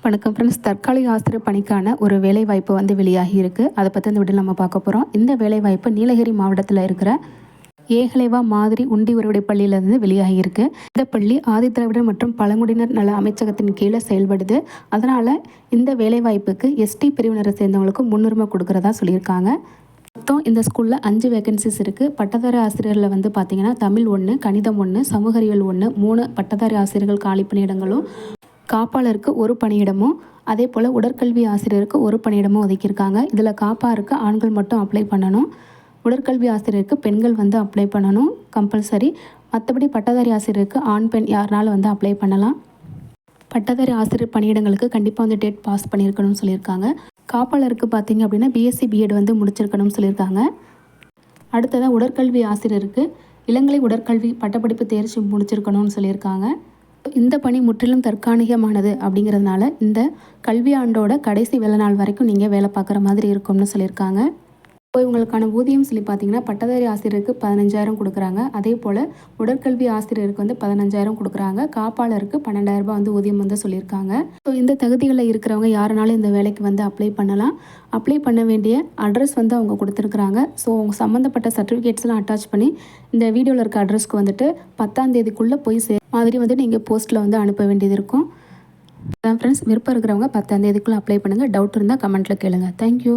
வணக்கம் ஃப்ரெண்ட்ஸ் தற்காலிக ஆசிரியர் பணிக்கான ஒரு வேலைவாய்ப்பு வந்து வெளியாகி இருக்குது அதை பற்றி இந்த வீட்டில் நம்ம பார்க்க போகிறோம் இந்த வேலைவாய்ப்பு நீலகிரி மாவட்டத்தில் இருக்கிற ஏகலைவா மாதிரி உண்டி உறவுடை பள்ளியிலிருந்து வெளியாகி இருக்கு. இந்த பள்ளி ஆதிதிராவிடர் மற்றும் பழங்குடியினர் நல அமைச்சகத்தின் கீழே செயல்படுது. அதனால் இந்த வேலைவாய்ப்புக்கு எஸ்டி பிரிவினரை சேர்ந்தவங்களுக்கு முன்னுரிமை கொடுக்குறதா சொல்லியிருக்காங்க. மொத்தம் இந்த ஸ்கூலில் அஞ்சு வேகன்சிஸ் இருக்குது பட்டதாரி ஆசிரியரில் வந்து பார்த்திங்கன்னா தமிழ் ஒன்று கணிதம் ஒன்று சமூக அறிவியல் ஒன்று மூணு பட்டதாரி ஆசிரியர்கள் காலி பணியிடங்களும் காப்பாளருக்கு ஒரு பணியிடமும் அதே போல் உடற்கல்வி ஆசிரியருக்கு ஒரு பணியிடமும் ஒதுக்கியிருக்காங்க. இதில் காப்பாருக்கு ஆண்கள் மட்டும் அப்ளை பண்ணணும். உடற்கல்வி ஆசிரியருக்கு பெண்கள் வந்து அப்ளை பண்ணணும் கம்பல்சரி மற்றபடி பட்டதாரி ஆசிரியருக்கு ஆண் பெண் யாருனாலும் வந்து அப்ளை பண்ணலாம். பட்டதாரி ஆசிரியர் பணியிடங்களுக்கு கண்டிப்பாக வந்து டேட் பாஸ் பண்ணியிருக்கணும்னு சொல்லியிருக்காங்க. காப்பாளருக்கு பார்த்தீங்க அப்படின்னா பிஎஸ்சி பிஎட் வந்து முடிச்சிருக்கணும்னு சொல்லியிருக்காங்க. அடுத்ததாக உடற்கல்வி ஆசிரியருக்கு இளங்கலை உடற்கல்வி பட்டப்படிப்பு தேர்ச்சி முடிச்சிருக்கணும்னு சொல்லியிருக்காங்க. இந்த பணி முற்றிலும் தற்காலிகமானது அப்படிங்கிறதுனால இந்த கல்வி ஆண்டோட கடைசி வேலை நாள் வரைக்கும் நீங்கள் வேலை பார்க்குற மாதிரி இருக்கும்னு சொல்லியிருக்காங்க. இப்போ இவங்களுக்கான ஊதியம் சொல்லி பார்த்தீங்கன்னா பட்டதாரி ஆசிரியருக்கு பதினஞ்சாயிரம் கொடுக்குறாங்க. அதே போல் உடற்கல்வி ஆசிரியருக்கு வந்து பதினஞ்சாயிரம் கொடுக்குறாங்க. காப்பாளருக்கு பன்னெண்டாயிரம் ரூபாய் வந்து ஊதியம் வந்து சொல்லியிருக்காங்க. ஸோ இந்த தகுதிகளில் இருக்கிறவங்க யாருனாலும் இந்த வேலைக்கு வந்து அப்ளை பண்ணலாம். அப்ளை பண்ண வேண்டிய அட்ரஸ் வந்து அவங்க கொடுத்துருக்குறாங்க. ஸோ அவங்க சம்மந்தப்பட்ட சர்டிஃபிகேட்ஸ்லாம் அட்டாச் பண்ணி இந்த வீடியோவில் இருக்க அட்ரஸ்க்கு வந்துட்டு பத்தாம் தேதிக்குள்ளே போய் சே மாதிரி வந்து நீங்கள் போஸ்ட்டில் வந்து அனுப்ப வேண்டியது இருக்கும். அதான் ஃப்ரெண்ட்ஸ் விருப்பம் இருக்கிறவங்க பத்தாம் தேதிக்குள்ளே அப்ளை பண்ணுங்கள் டவுட் இருந்தால் கமெண்ட்டில் கேளுங்கள் தேங்க்யூ